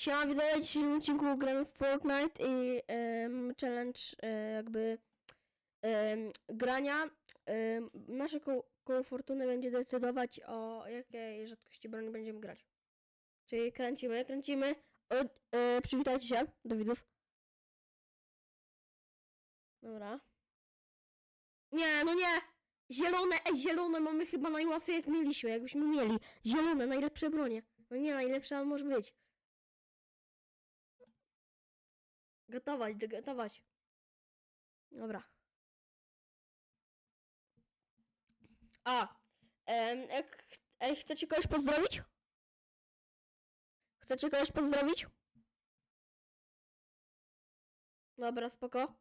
Siema widzowie, w dzisiejszym odcinku gramy w Fortnite i e, mamy challenge e, jakby e, grania. E, nasze koło, koło fortuny będzie decydować o jakiej rzadkości broni będziemy grać. Czyli kręcimy, kręcimy. O, e, przywitajcie się do widzów. Dobra. Nie, no nie! Zielone, ej, zielone mamy chyba najłatwiej jak mieliśmy, jakbyśmy mieli. Zielone, najlepsze bronie. No nie, najlepsza może być. Gotować, gotować. Dobra. A, em, ej, chcecie kogoś pozdrowić? Chcecie kogoś pozdrowić? Dobra, spoko.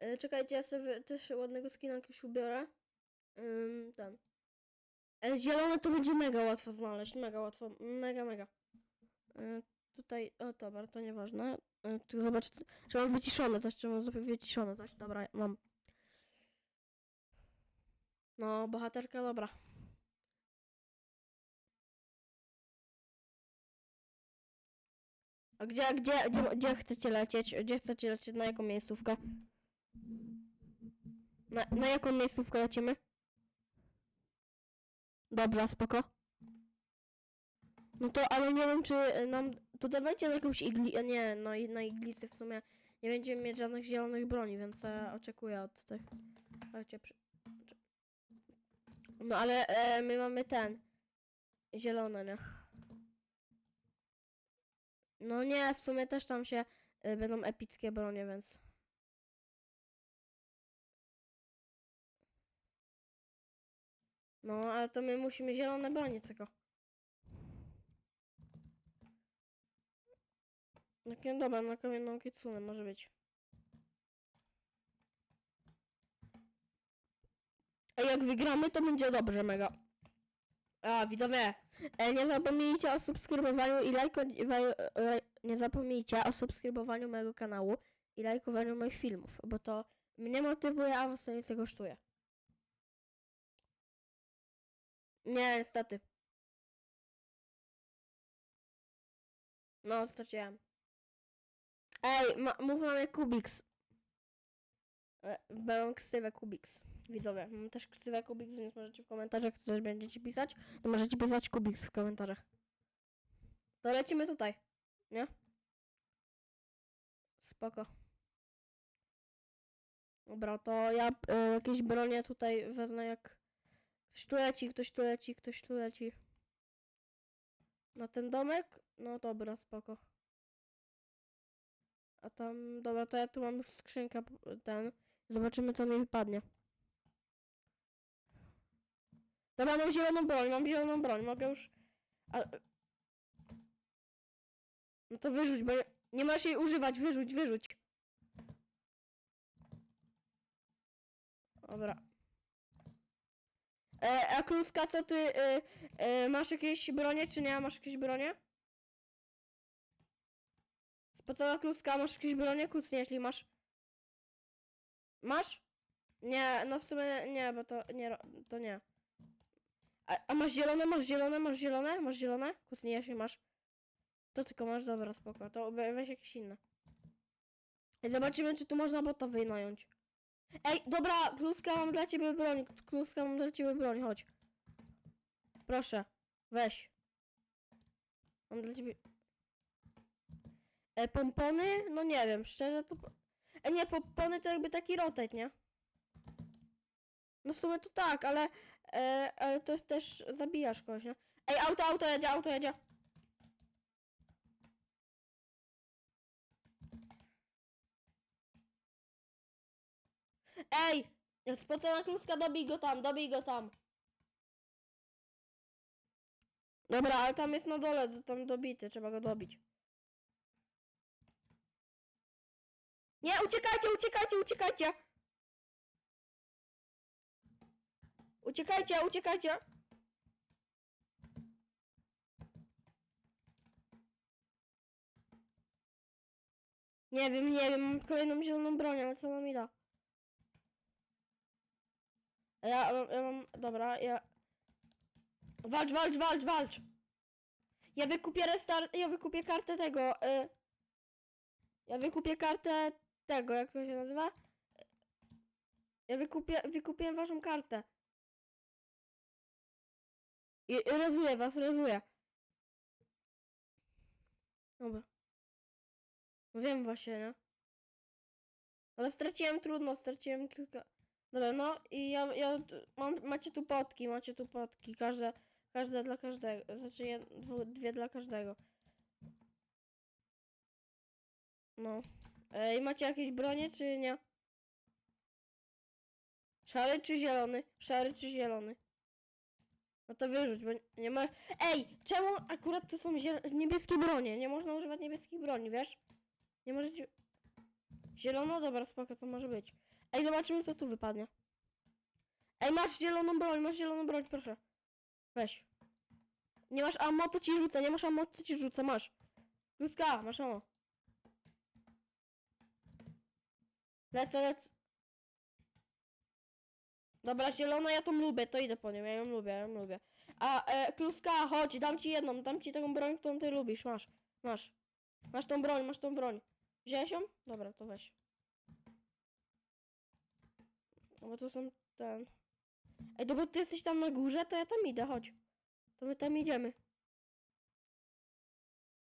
E, czekajcie, ja sobie też ładnego skina jakiegoś ubiorę. Ym, ten. E, zielone to będzie mega łatwo znaleźć, mega łatwo, mega, mega. E, tutaj, o dobra, to nieważne. E, Tylko zobacz, czy mam wyciszone coś, czy mam wyciszone coś. Dobra, mam. No, bohaterka, dobra. A gdzie, gdzie, gdzie, gdzie chcecie lecieć? Gdzie chcecie lecieć? Na jaką miejscówkę? Na, na jaką miejscówkę lecimy? Dobra, spoko. No to, ale nie wiem, czy y, nam... To dawajcie na jakąś igli... Nie, no i na iglicy w sumie nie będziemy mieć żadnych zielonych broni, więc ja oczekuję od tych... Chodźcie, przy... No ale e, my mamy ten... Zielone, nie? No nie, w sumie też tam się y, będą epickie bronie, więc... No, ale to my musimy zielone bronie tylko. No dobra, na kamienną kicunę może być. A jak wygramy, to będzie dobrze, mega. A, widzowie, e, nie zapomnijcie o subskrybowaniu i lajko... wa- e, Nie zapomnijcie o subskrybowaniu mojego kanału i lajkowaniu moich filmów, bo to mnie motywuje, a was to nic nie kosztuje. Nie, niestety. No, straciłem. Ej, ma, mów na mnie Kubiks. E, Mam ksywę Kubiks. Widzowie, mam też ksywę Kubiks, więc możecie w komentarzach, jak coś będziecie pisać, to możecie pisać Kubiks w komentarzach. To lecimy tutaj, nie? Spoko. Dobra, to ja e, jakieś bronie tutaj wezmę jak... Ktoś tu leci, ktoś tu leci, ktoś tu leci. Na ten domek? No dobra, spoko. A tam, dobra, to ja tu mam już skrzynkę, ten. Zobaczymy, co mi wypadnie. Dobra, mam zieloną broń, mam zieloną broń, mogę już... No to wyrzuć, bo nie, masz jej używać, wyrzuć, wyrzuć. Dobra. E, a Kluska, co ty, e, e, masz jakieś bronie, czy nie? Masz jakieś bronie? Spocona Kluska, masz jakieś bronie? Kucnie, jeśli masz. Masz? Nie, no w sumie nie, bo to nie, to nie. A, a masz zielone, masz zielone, masz zielone, masz zielone? Kucnie, jeśli masz. To tylko masz, dobra, spoko, to we- weź jakieś inne. I zobaczymy, czy tu można bota wynająć. Ej, dobra, Kluska, mam dla ciebie broń. Kluska, mam dla ciebie broń, chodź. Proszę, weź. Mam dla ciebie... E, pompony? No nie wiem, szczerze to... E, nie, pompony to jakby taki rotate, nie? No w sumie to tak, ale... E, ale to jest też... Zabijasz kogoś, nie? Ej, auto, auto jedzie, auto jedzie. Ej! Spocona kluska, dobij go tam, dobij go tam. Dobra, ale tam jest na dole, tam dobity, trzeba go dobić. Nie, uciekajcie, uciekajcie, uciekajcie! Uciekajcie, uciekajcie! Nie wiem, nie wiem, mam kolejną zieloną broń, ale co nam mi da? A Ja, ja mam, dobra, ja... Walcz, walcz, walcz, walcz! Ja wykupię restart, ja wykupię kartę tego, y... Ja wykupię kartę tego, jak to się nazywa? Ja wykupię, wykupię waszą kartę. I, i rezuję was, rezuję. Dobra. No Wiem właśnie, nie? Ale straciłem trudno, straciłem kilka... Dobra, no i ja, ja mam, macie tu potki, macie tu potki, każde, każde dla każdego, znaczy dwie dla każdego. No. E, I macie jakieś bronie, czy nie? Szary czy zielony? Szary czy zielony? No to wyrzuć, bo nie ma... Ej! Czemu akurat to są ziel- niebieskie bronie? Nie można używać niebieskich broni, wiesz? Nie możecie... Zielono? Dobra, spoko, to może być. Ej, zobaczymy, co tu wypadnie. Ej, masz zieloną broń, masz zieloną broń, proszę. Weź. Nie masz ammo, to ci rzucę, nie masz ammo, to ci rzucę, masz. Kluska, masz ammo. Lecę, lecę. Dobra, zielona, ja tą lubię, to idę po nią, ja ją lubię, ja ją lubię. A, e, Kluska, chodź, dam ci jedną, dam ci taką broń, którą ty lubisz, masz, masz. Masz tą broń, masz tą broń. Wziąłeś ją? Dobra, to weź. No bo to są ten... Ej, bo ty jesteś tam na górze, to ja tam idę, chodź. To my tam idziemy.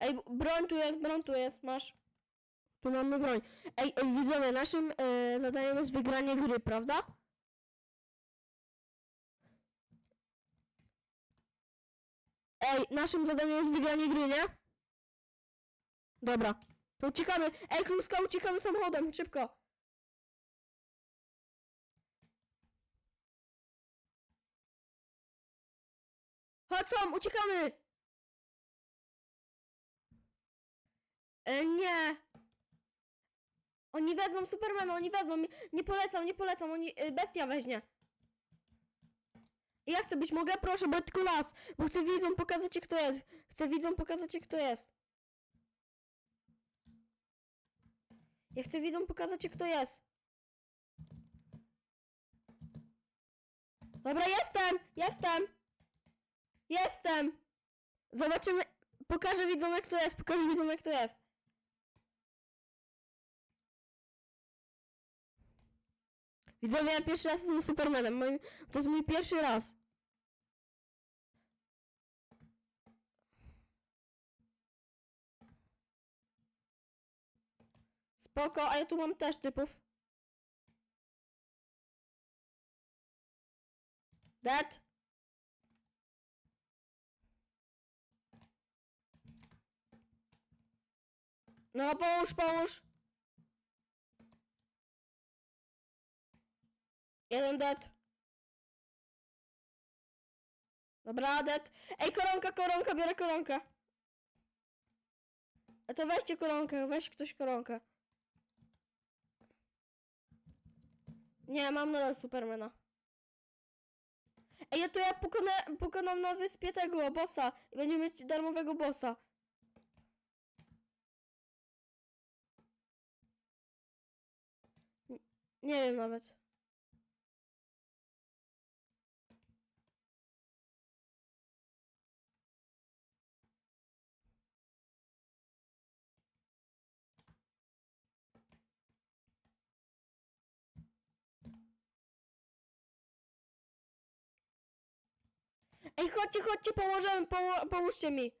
Ej, broń tu jest, broń tu jest, masz. Tu mamy broń. Ej, ej widzowie, naszym e, zadaniem jest wygranie gry, prawda? Ej, naszym zadaniem jest wygranie gry, nie? Dobra. To uciekamy. Ej, kluska, uciekamy samochodem, szybko. Chodź sam, uciekamy! E, nie. Oni wezmą Supermana, oni wezmą. Nie polecam, nie polecam, oni... E, bestia weźmie. Ja chcę być, mogę? Proszę, bo tylko las. Bo chcę widzom pokazać, jak kto jest. Chcę widzom pokazać, jak kto jest. Ja chcę widzom pokazać, jak kto jest. Dobra, jestem! Jestem! Jestem! Zobaczymy. Pokażę widzom, jak to jest. Pokażę widzom, jak to jest. Widzowie, ja pierwszy raz jestem Supermanem. Moim, to jest mój pierwszy raz. Spoko, a ja tu mam też typów. Dead. No, pomóż, pomóż. Jeden dead. Dobra, dead. Ej, koronka, koronka, biorę koronkę. A to weźcie koronkę, weź ktoś koronkę. Nie, mam nadal Supermana. Ej, to ja pokonę, pokonam na wyspie tego bossa i będziemy mieć darmowego bossa. Nie wiem nawet. Ej, chodźcie, chodźcie, pomożemy, pomo pomóżcie mi.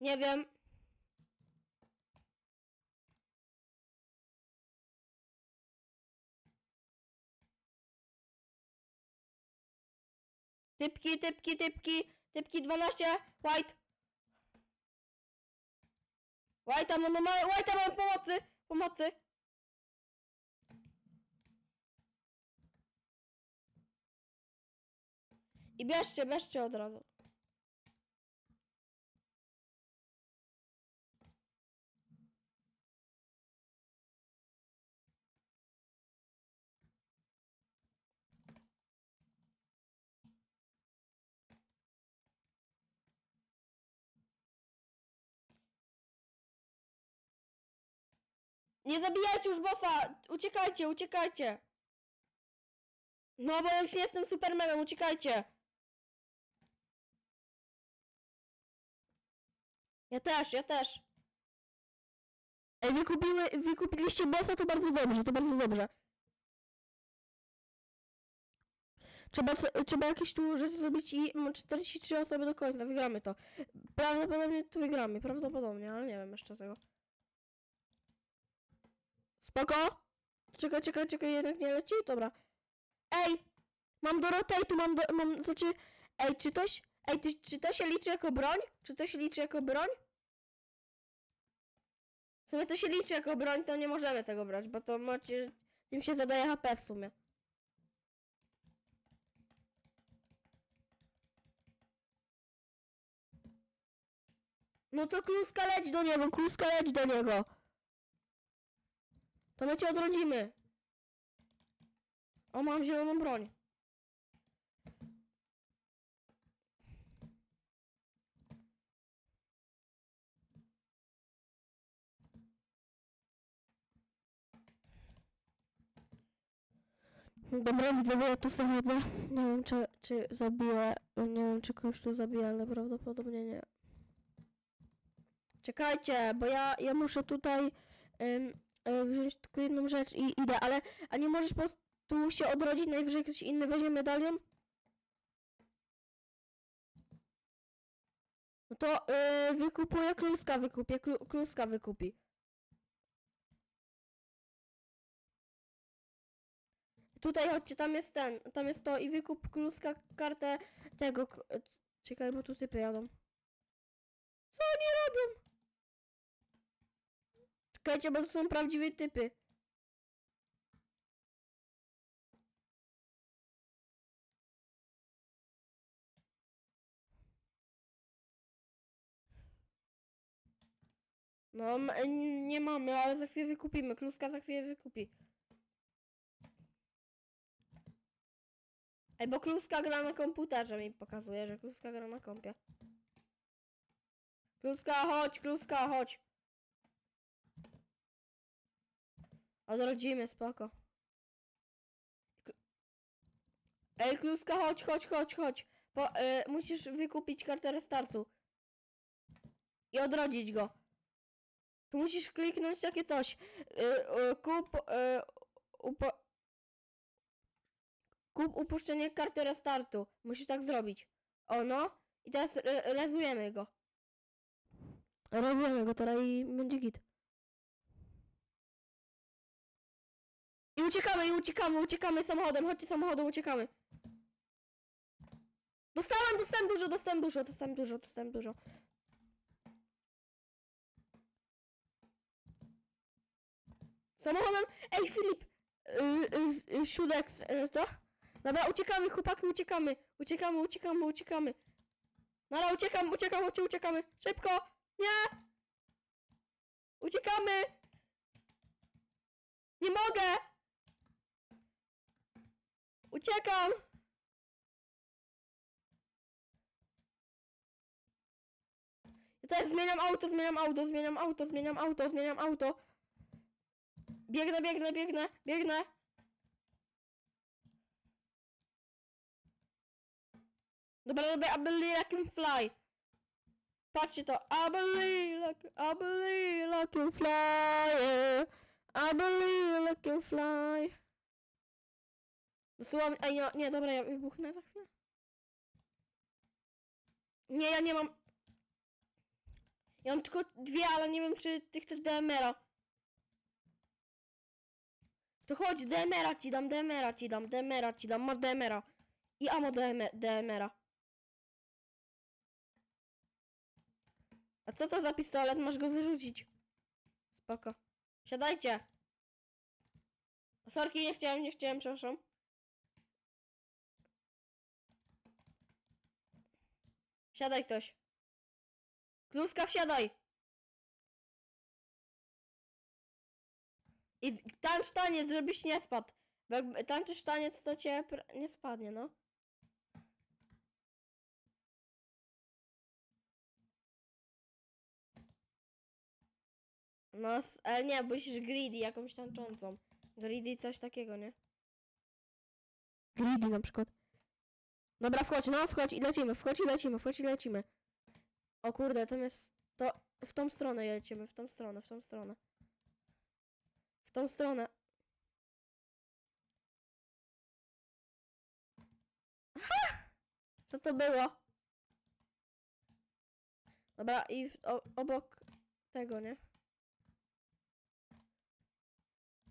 Nie wiem. Typki, typki, typki, typki 12, white. White, no, no, ma- white, mam pomocy, pomocy. I bierzcie, bierzcie od razu. Nie zabijajcie już bossa! Uciekajcie, uciekajcie! No bo już jestem Supermanem, uciekajcie! Ja też, ja też. Ej, wykupiły, wykupiliście bossa, to bardzo dobrze, to bardzo dobrze. Trzeba, trzeba jakieś tu rzeczy zrobić i mam 43 osoby do końca, wygramy to. Prawdopodobnie to wygramy, prawdopodobnie, ale nie wiem jeszcze tego. Spoko? Czekaj, czekaj, czekaj, jednak nie leci? Dobra. Ej! Mam do rotate'u, mam do, mam, znaczy... Ej, czy to, się- ej, ty, czy to się liczy jako broń? Czy to się liczy jako broń? W sumie to się liczy jako broń, to nie możemy tego brać, bo to macie... Tym się zadaje HP w sumie. No to kluska leć do niego, kluska leć do niego. To my cię odrodzimy. O, mam zieloną broń. Dobra, widzowie, ja tu sobie chodzę. Nie wiem, czy, czy zabiję. Nie wiem, czy kogoś tu zabiję, ale prawdopodobnie nie. Czekajcie, bo ja, ja muszę tutaj ym, wziąć tylko jedną rzecz i idę, ale a nie możesz po prostu się odrodzić, najwyżej ktoś inny weźmie medalion? No to yy, wykupuję kluska, wykupię, klu, kluska wykupi. Tutaj chodźcie, tam jest ten, tam jest to i wykup kluska kartę tego. e, Czekaj, bo tu typy jadą. Co oni robią? Czekajcie, bo to są prawdziwe typy. No, nie mamy, ale za chwilę wykupimy. Kluska za chwilę wykupi. Ej, bo Kluska gra na komputerze mi pokazuje, że Kluska gra na kompie. Kluska, chodź, Kluska, chodź. Odrodzimy, spoko. Ej, Kluska, chodź, chodź, chodź, chodź. Po, y, musisz wykupić kartę restartu. I odrodzić go. Tu musisz kliknąć takie coś. Y, y, kup, y, upo, kup upuszczenie karty restartu. Musisz tak zrobić. O no. I teraz re, rezujemy go. Rezujemy go teraz i będzie git. I uciekamy, i uciekamy, uciekamy samochodem. Chodźcie samochodem, uciekamy. Dostałem, dostałem dużo, dostałem dużo, dostałem dużo, dostałem dużo. Samochodem. Ej, Filip! Yy, siódek, yy, co? Dobra, uciekamy, chłopaki, uciekamy. Uciekamy, uciekamy, uciekamy. Nara, uciekam, uciekam, ucie- uciekamy. Szybko! Nie! Uciekamy! Nie mogę! Uciekam! Ja też zmieniam auto, zmieniam auto, zmieniam auto, zmieniam auto, zmieniam auto. Biegnę, biegnę, biegnę, biegnę. Dobra, robię I believe I can fly. Patrzcie to. I believe can, I believe I can fly. yeah. I believe I can fly. Dosłownie, ej, nie, nie, dobra, ja wybuchnę za chwilę. Nie, ja nie mam... Ja mam tylko dwie, ale nie wiem, czy ty chcesz DMR-a. To chodź, DMR-a ci dam, DMR-a ci dam, DMR-a ci dam, masz DMR-a. I amo DMR-a. A co to za pistolet? Masz go wyrzucić. Spoko. Siadajcie. Sorki, nie chciałem, nie chciałem, przepraszam. Siadaj ktoś. Kluska, wsiadaj. I tańcz taniec, żebyś nie spadł. Bo jak to cię nie spadnie, no. No, ale nie, bo musisz greedy jakąś tańczącą. Greedy coś takiego, nie? Greedy na przykład. Dobra, wchodź, no wchodź i lecimy, wchodź i lecimy, wchodź i lecimy. O kurde, tam jest... To w tą stronę lecimy, w tą stronę, w tą stronę. W tą stronę. Aha! Co to było? Dobra, i w, o, obok tego, nie?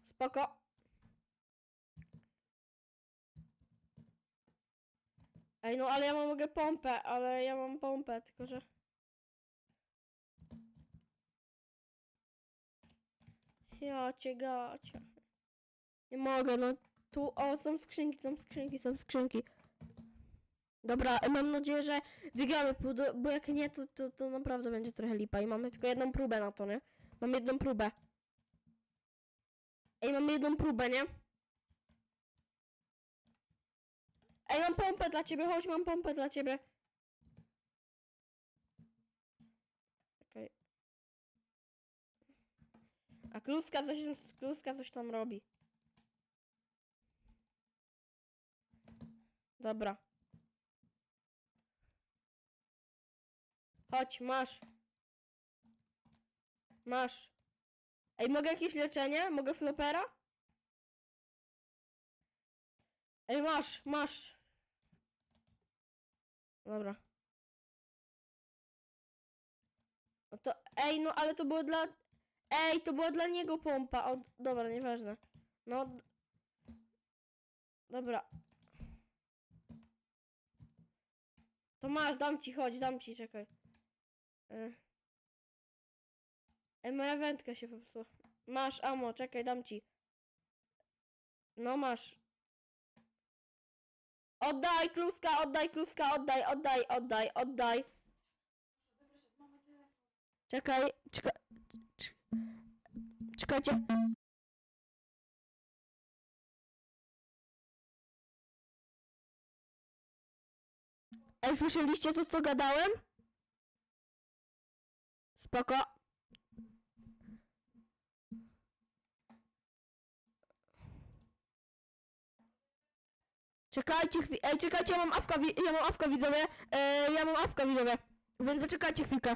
Spoko. Ej, no ale ja mam, mogę pompę, ale ja mam pompę, tylko że... Ja cię gacia. Nie mogę, no tu, o, są skrzynki, są skrzynki, są skrzynki. Dobra, mam nadzieję, że wygramy, bo, jak nie, to, to, to naprawdę będzie trochę lipa i mamy tylko jedną próbę na to, nie? Mam jedną próbę. Ej, mam jedną próbę, nie? Ej, mam pompę dla ciebie, chodź, mam pompę dla ciebie. Czekaj. A kluska coś, kluska coś tam robi. Dobra. Chodź, masz. Masz. Ej, mogę jakieś leczenie? Mogę flopera? Ej, masz, masz. Dobra. No to, ej, no ale to było dla... Ej, to była dla niego pompa. O, dobra, nieważne. No... Dobra. To masz, dam ci, chodź, dam ci, czekaj. E. Ej, moja wędka się popsuła. Masz, amo, czekaj, dam ci. No masz. Oddaj kluska, oddaj kluska, oddaj, oddaj, oddaj, oddaj. Czekaj, czekaj. Czekajcie. Ej, słyszeliście to, co gadałem? Spoko. Czekajcie chwilę. Ej, czekajcie, ja mam awka, wi- ja mam awka widzowie. E, ja mam awka widzowie. Więc zaczekajcie chwilkę.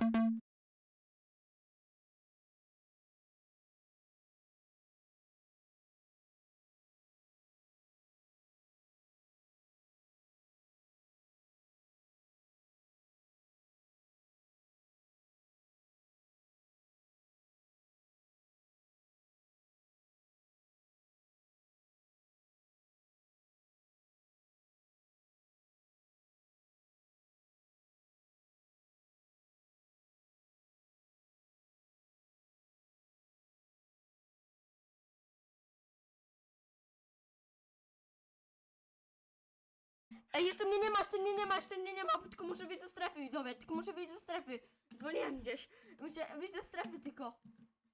Ej, jeszcze mnie nie ma, jeszcze mnie nie ma, jeszcze mnie nie ma, tylko muszę wyjść ze strefy, widzowie, tylko muszę wyjść ze strefy. Dzwoniłem gdzieś, muszę wyjść ze strefy tylko.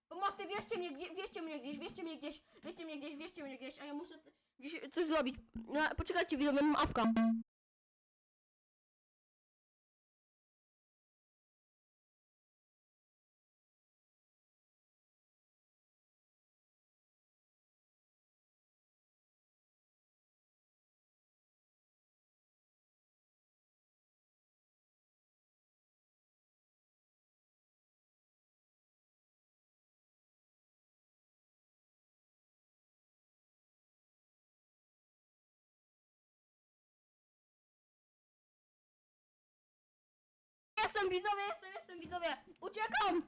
Pomocy, wieźcie mnie, mnie gdzieś, wieźcie mnie gdzieś, wieźcie mnie gdzieś, wieźcie mnie gdzieś, a ja muszę gdzieś coś zrobić. No, poczekajcie, widzowie, mam awka. Jestem widzowie, jestem, jestem widzowie, uciekam!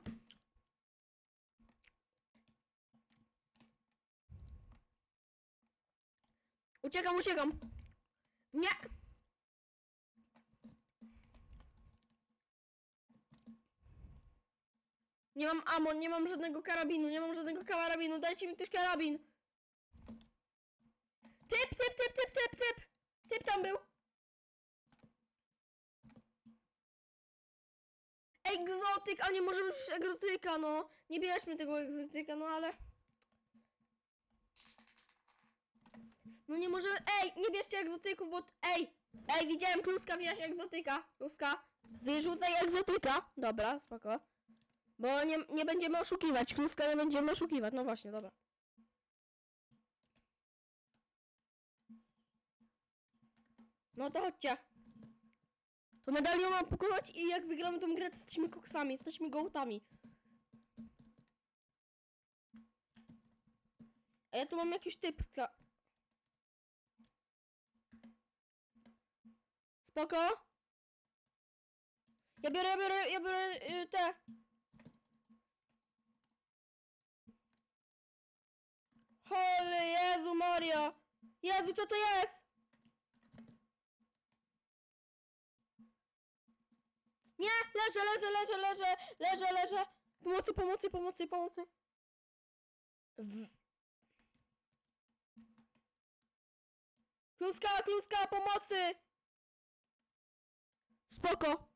Uciekam, uciekam. Nie! Nie mam ammo, nie mam żadnego karabinu, nie mam żadnego karabinu, dajcie mi ktoś karabin. Typ, typ, typ, typ, typ, typ. Typ tam był. Egzotyk, a nie możemy już egzotyka, no. Nie bierzmy tego egzotyka, no ale... No nie możemy... Ej, nie bierzcie egzotyków, bo... Ej, ej, widziałem kluska wziąć egzotyka. Kluska, wyrzucaj egzotyka. Dobra, spoko. Bo nie, nie będziemy oszukiwać, kluska nie będziemy oszukiwać. No właśnie, dobra. No to chodźcie. To medalion mam pokonać i jak wygramy tą grę, to jesteśmy koksami, jesteśmy gołtami. A ja tu mam jakiś typka. Spoko. Ja biorę, ja biorę, ja biorę y, te. Holy Jezu Maria! Jezu, co to jest? Nie, leżę, leżę, leżę, leżę, leżę, leżę. Pomocy, pomocy, pomocy, pomocy. W... Kluska, kluska, pomocy! Spoko.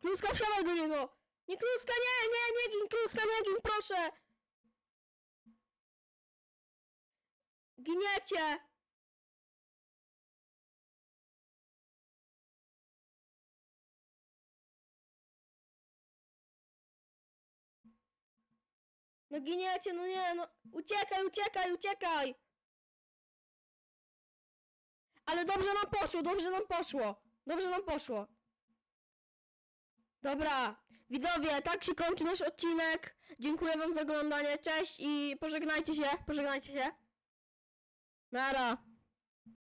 Kluska, wsiadaj do niego! Nie kluska, nie, nie, nie gin, kluska, nie gin, proszę! Giniecie! No giniecie, no nie, no. Uciekaj, uciekaj, uciekaj! Ale dobrze nam poszło, dobrze nam poszło. Dobrze nam poszło. Dobra, widzowie, tak się kończy nasz odcinek. Dziękuję wam za oglądanie, cześć i pożegnajcie się, pożegnajcie się. Nara.